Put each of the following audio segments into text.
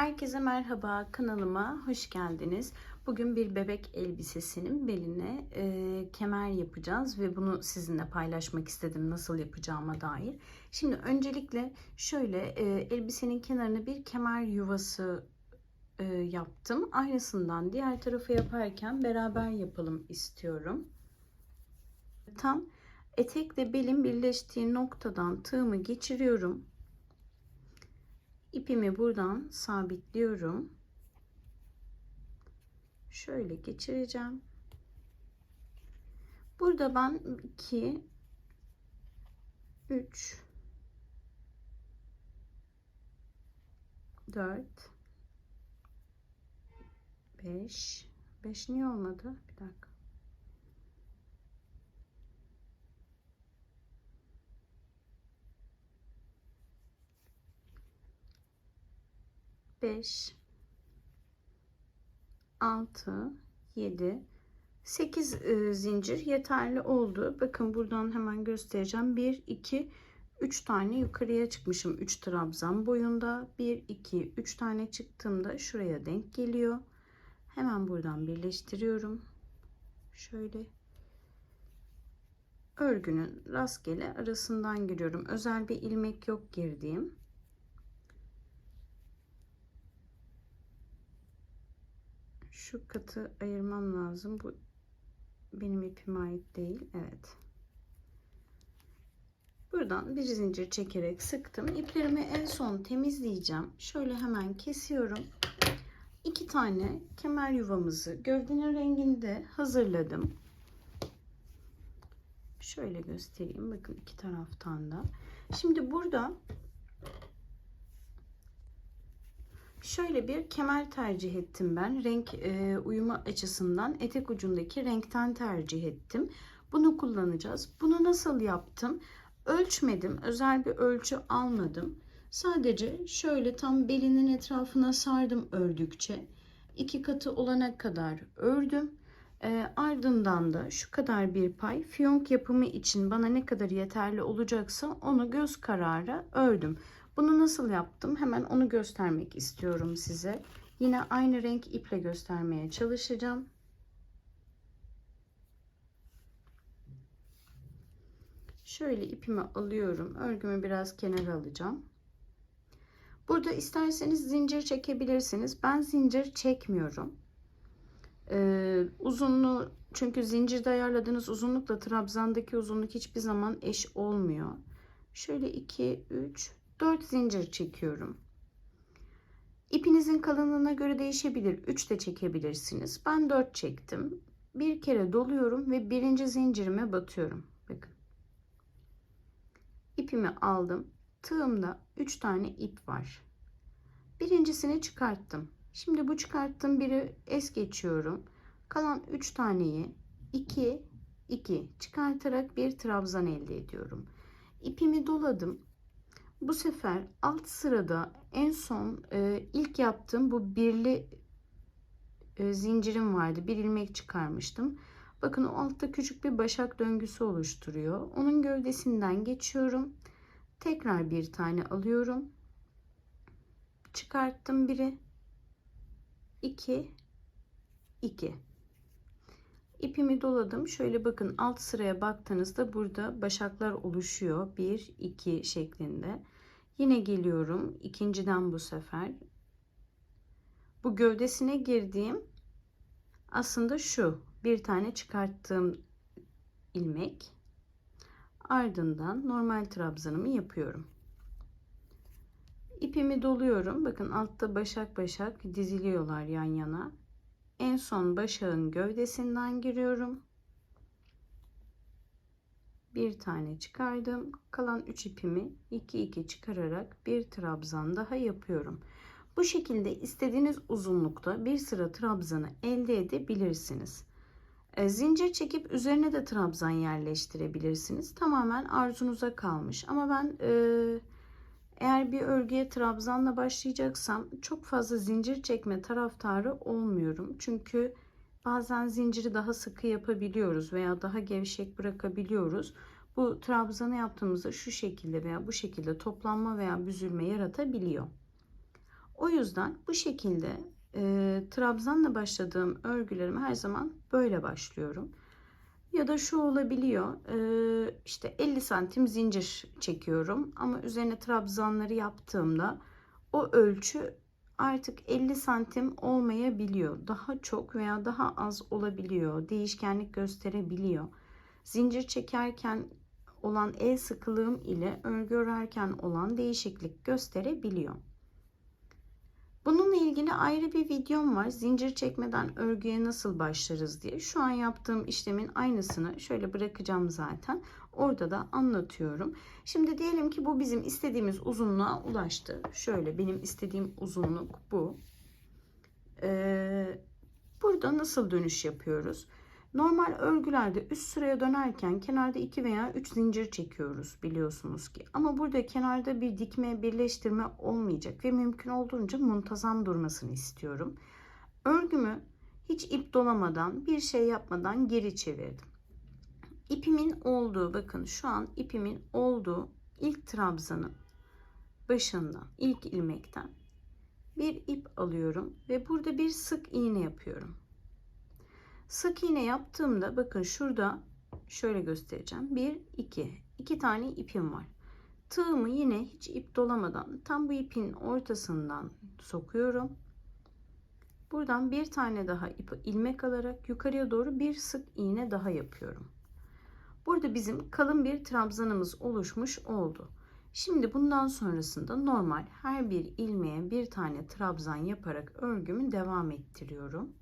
Herkese merhaba kanalıma hoş geldiniz. Bugün bir bebek elbisesinin beline e, kemer yapacağız ve bunu sizinle paylaşmak istedim nasıl yapacağıma dair. Şimdi öncelikle şöyle e, elbisenin kenarına bir kemer yuvası e, yaptım. Aynısından diğer tarafı yaparken beraber yapalım istiyorum. Tam etekle belin birleştiği noktadan tığımı geçiriyorum. İpimi buradan sabitliyorum. Şöyle geçireceğim. Burada ben 2 3 4 5 5 niye olmadı? Bir dakika. 5 6 7 8 zincir yeterli oldu. Bakın buradan hemen göstereceğim. 1 2 3 tane yukarıya çıkmışım. 3 trabzan boyunda. 1 2 3 tane çıktığımda şuraya denk geliyor. Hemen buradan birleştiriyorum. Şöyle örgünün rastgele arasından giriyorum. Özel bir ilmek yok girdiğim. Şu katı ayırmam lazım. Bu benim ipime ait değil. Evet. Buradan bir zincir çekerek sıktım. İplerimi en son temizleyeceğim. Şöyle hemen kesiyorum. İki tane kemer yuvamızı gövdenin renginde hazırladım. Şöyle göstereyim. Bakın iki taraftan da. Şimdi burada Şöyle bir kemer tercih ettim ben. Renk e, uyumu açısından etek ucundaki renkten tercih ettim. Bunu kullanacağız. Bunu nasıl yaptım? Ölçmedim. Özel bir ölçü almadım. Sadece şöyle tam belinin etrafına sardım ördükçe. iki katı olana kadar ördüm. E, ardından da şu kadar bir pay fiyonk yapımı için bana ne kadar yeterli olacaksa onu göz kararı ördüm. Bunu nasıl yaptım? Hemen onu göstermek istiyorum size. Yine aynı renk iple göstermeye çalışacağım. Şöyle ipimi alıyorum. Örgümü biraz kenara alacağım. Burada isterseniz zincir çekebilirsiniz. Ben zincir çekmiyorum. Ee, uzunluğu çünkü zincirde ayarladığınız uzunlukla trabzandaki uzunluk hiçbir zaman eş olmuyor. Şöyle 2, 3, 4 zincir çekiyorum. İpinizin kalınlığına göre değişebilir. 3 de çekebilirsiniz. Ben 4 çektim. Bir kere doluyorum ve birinci zincirime batıyorum. Bakın. İpimi aldım. Tığımda 3 tane ip var. Birincisini çıkarttım. Şimdi bu çıkarttığım biri es geçiyorum. Kalan 3 taneyi 2 2 çıkartarak bir trabzan elde ediyorum. İpimi doladım. Bu sefer alt sırada en son e, ilk yaptığım bu birli e, zincirim vardı. Bir ilmek çıkarmıştım. Bakın o altta küçük bir başak döngüsü oluşturuyor. Onun gövdesinden geçiyorum. Tekrar bir tane alıyorum. Çıkarttım biri. 2 2 İpimi doladım. Şöyle bakın alt sıraya baktığınızda burada başaklar oluşuyor. 1 2 şeklinde. Yine geliyorum. ikinciden bu sefer. Bu gövdesine girdiğim aslında şu. Bir tane çıkarttığım ilmek. Ardından normal trabzanımı yapıyorum. İpimi doluyorum. Bakın altta başak başak diziliyorlar yan yana. En son başağın gövdesinden giriyorum bir tane çıkardım. Kalan 3 ipimi 2 2 çıkararak bir trabzan daha yapıyorum. Bu şekilde istediğiniz uzunlukta bir sıra trabzanı elde edebilirsiniz. E, zincir çekip üzerine de trabzan yerleştirebilirsiniz. Tamamen arzunuza kalmış. Ama ben e, eğer bir örgüye trabzanla başlayacaksam çok fazla zincir çekme taraftarı olmuyorum. Çünkü Bazen zinciri daha sıkı yapabiliyoruz veya daha gevşek bırakabiliyoruz. Bu trabzanı yaptığımızda şu şekilde veya bu şekilde toplanma veya büzülme yaratabiliyor. O yüzden bu şekilde e, trabzanla başladığım örgülerimi her zaman böyle başlıyorum. Ya da şu olabiliyor işte 50 santim zincir çekiyorum ama üzerine trabzanları yaptığımda o ölçü artık 50 santim olmayabiliyor. Daha çok veya daha az olabiliyor. Değişkenlik gösterebiliyor. Zincir çekerken olan el sıkılığım ile örgü örerken olan değişiklik gösterebiliyor. Bununla ilgili ayrı bir videom var. Zincir çekmeden örgüye nasıl başlarız diye. Şu an yaptığım işlemin aynısını şöyle bırakacağım zaten. Orada da anlatıyorum. Şimdi diyelim ki bu bizim istediğimiz uzunluğa ulaştı. Şöyle benim istediğim uzunluk bu. Ee, burada nasıl dönüş yapıyoruz? Normal örgülerde üst sıraya dönerken kenarda 2 veya 3 zincir çekiyoruz biliyorsunuz ki. Ama burada kenarda bir dikme, birleştirme olmayacak ve mümkün olduğunca muntazam durmasını istiyorum. Örgümü hiç ip dolamadan, bir şey yapmadan geri çevirdim. İpimin olduğu, bakın şu an ipimin olduğu ilk trabzanın başından, ilk ilmekten bir ip alıyorum ve burada bir sık iğne yapıyorum. Sık iğne yaptığımda bakın şurada şöyle göstereceğim. 1 2 2 tane ipim var. Tığımı yine hiç ip dolamadan tam bu ipin ortasından sokuyorum. Buradan bir tane daha ip ilmek alarak yukarıya doğru bir sık iğne daha yapıyorum. Burada bizim kalın bir trabzanımız oluşmuş oldu. Şimdi bundan sonrasında normal her bir ilmeğe bir tane trabzan yaparak örgümü devam ettiriyorum.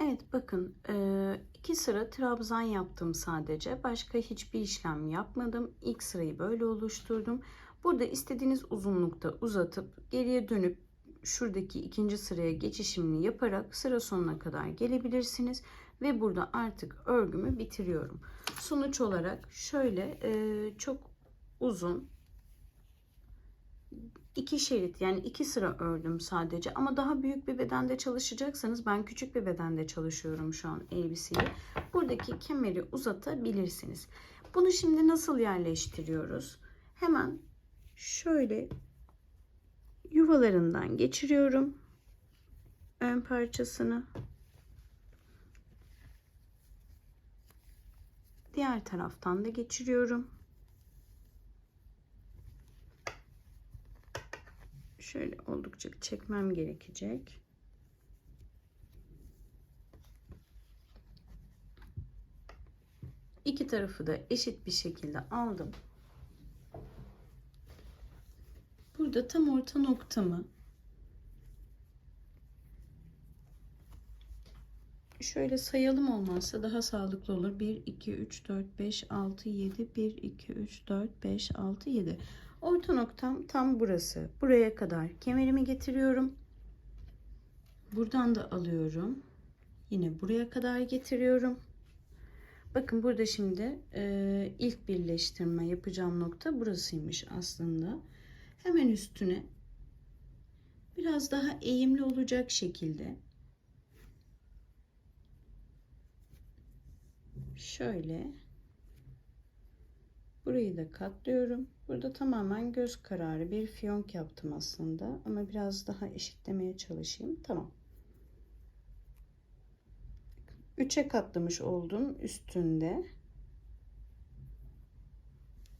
Evet bakın iki sıra trabzan yaptım sadece. Başka hiçbir işlem yapmadım. İlk sırayı böyle oluşturdum. Burada istediğiniz uzunlukta uzatıp geriye dönüp şuradaki ikinci sıraya geçişimini yaparak sıra sonuna kadar gelebilirsiniz. Ve burada artık örgümü bitiriyorum. Sonuç olarak şöyle çok uzun iki şerit yani iki sıra ördüm sadece ama daha büyük bir bedende çalışacaksanız ben küçük bir bedende çalışıyorum şu an elbiseyi. Buradaki kemeri uzatabilirsiniz. Bunu şimdi nasıl yerleştiriyoruz? Hemen şöyle yuvalarından geçiriyorum ön parçasını. Diğer taraftan da geçiriyorum. Şöyle oldukça çekmem gerekecek. İki tarafı da eşit bir şekilde aldım. Burada tam orta noktamı şöyle sayalım olmazsa daha sağlıklı olur. 1, 2, 3, 4, 5, 6, 7, 1, 2, 3, 4, 5, 6, 7. Orta noktam tam burası. Buraya kadar kemerimi getiriyorum. Buradan da alıyorum. Yine buraya kadar getiriyorum. Bakın burada şimdi e, ilk birleştirme yapacağım nokta burasıymış aslında. Hemen üstüne biraz daha eğimli olacak şekilde şöyle burayı da katlıyorum. Burada tamamen göz kararı bir fiyonk yaptım aslında ama biraz daha eşitlemeye çalışayım. Tamam. 3'e katlamış oldum üstünde.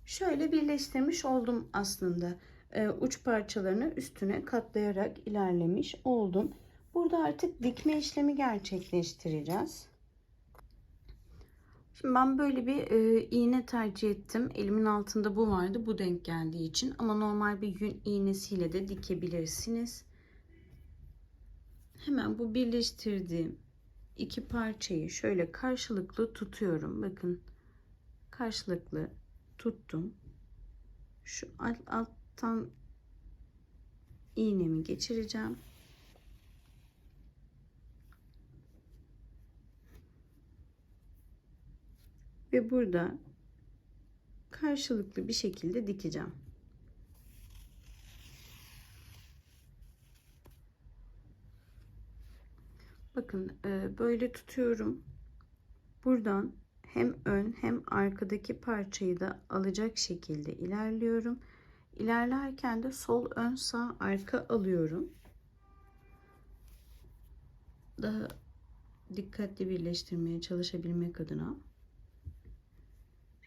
Şöyle birleştirmiş oldum aslında. Ee, uç parçalarını üstüne katlayarak ilerlemiş oldum. Burada artık dikme işlemi gerçekleştireceğiz. Şimdi ben böyle bir e, iğne tercih ettim. Elimin altında bu vardı. Bu denk geldiği için. Ama normal bir yün iğnesiyle de dikebilirsiniz. Hemen bu birleştirdiğim iki parçayı şöyle karşılıklı tutuyorum. Bakın karşılıklı tuttum. Şu alt, alttan iğnemi geçireceğim. Ve burada karşılıklı bir şekilde dikeceğim. Bakın e, böyle tutuyorum. Buradan hem ön hem arkadaki parçayı da alacak şekilde ilerliyorum. İlerlerken de sol ön sağ arka alıyorum. Daha dikkatli birleştirmeye çalışabilmek adına.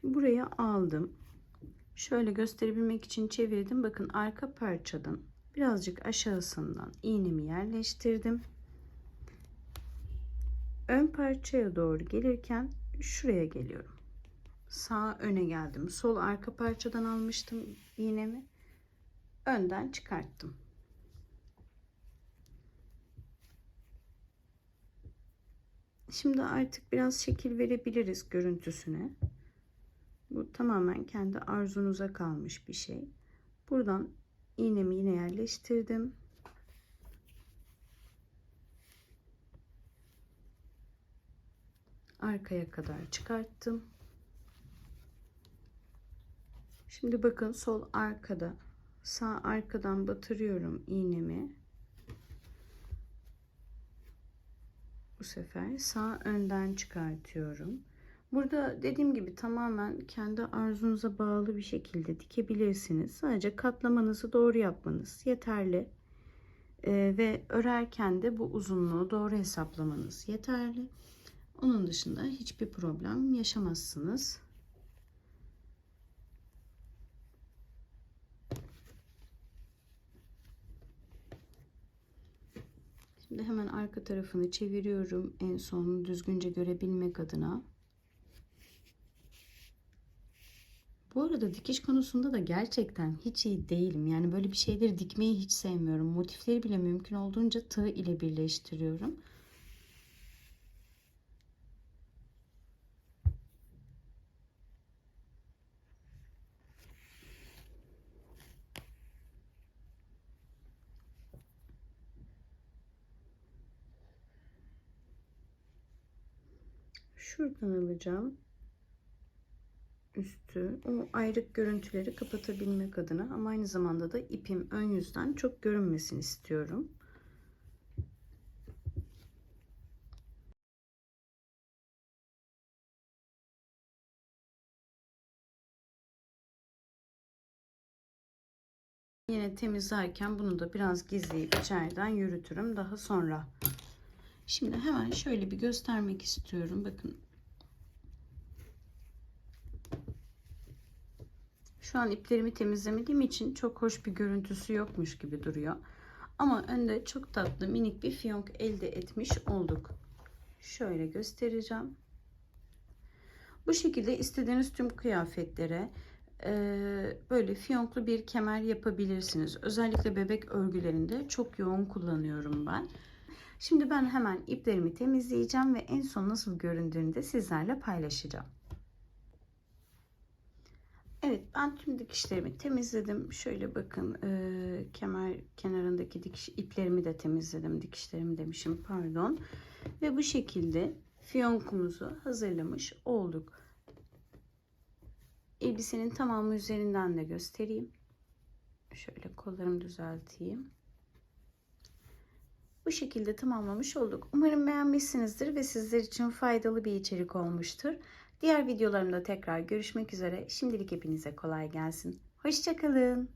Şimdi buraya aldım. Şöyle gösterebilmek için çevirdim. Bakın arka parçadan birazcık aşağısından iğnemi yerleştirdim. Ön parçaya doğru gelirken şuraya geliyorum. Sağ öne geldim. Sol arka parçadan almıştım iğnemi. Önden çıkarttım. Şimdi artık biraz şekil verebiliriz görüntüsüne. Bu tamamen kendi arzunuza kalmış bir şey. Buradan iğnemi yine yerleştirdim. Arkaya kadar çıkarttım. Şimdi bakın sol arkada sağ arkadan batırıyorum iğnemi. Bu sefer sağ önden çıkartıyorum. Burada dediğim gibi tamamen kendi arzunuza bağlı bir şekilde dikebilirsiniz. Sadece katlamanızı doğru yapmanız yeterli. Ee, ve örerken de bu uzunluğu doğru hesaplamanız yeterli. Onun dışında hiçbir problem yaşamazsınız. Şimdi hemen arka tarafını çeviriyorum en son düzgünce görebilmek adına. Bu arada dikiş konusunda da gerçekten hiç iyi değilim. Yani böyle bir şeyleri dikmeyi hiç sevmiyorum. Motifleri bile mümkün olduğunca tığ ile birleştiriyorum. Şuradan alacağım üstü o ayrık görüntüleri kapatabilmek adına ama aynı zamanda da ipim ön yüzden çok görünmesini istiyorum. Yine temizlerken bunu da biraz gizleyip içeriden yürütürüm daha sonra. Şimdi hemen şöyle bir göstermek istiyorum. Bakın Şu an iplerimi temizlemediğim için çok hoş bir görüntüsü yokmuş gibi duruyor. Ama önde çok tatlı minik bir fiyonk elde etmiş olduk. Şöyle göstereceğim. Bu şekilde istediğiniz tüm kıyafetlere e, böyle fiyonklu bir kemer yapabilirsiniz. Özellikle bebek örgülerinde çok yoğun kullanıyorum ben. Şimdi ben hemen iplerimi temizleyeceğim ve en son nasıl göründüğünü de sizlerle paylaşacağım. Evet ben tüm dikişlerimi temizledim. Şöyle bakın e, kemer kenarındaki dikiş iplerimi de temizledim. Dikişlerimi demişim pardon. Ve bu şekilde fiyonkumuzu hazırlamış olduk. Elbisenin tamamı üzerinden de göstereyim. Şöyle kollarımı düzelteyim. Bu şekilde tamamlamış olduk. Umarım beğenmişsinizdir ve sizler için faydalı bir içerik olmuştur. Diğer videolarımda tekrar görüşmek üzere. Şimdilik hepinize kolay gelsin. Hoşçakalın.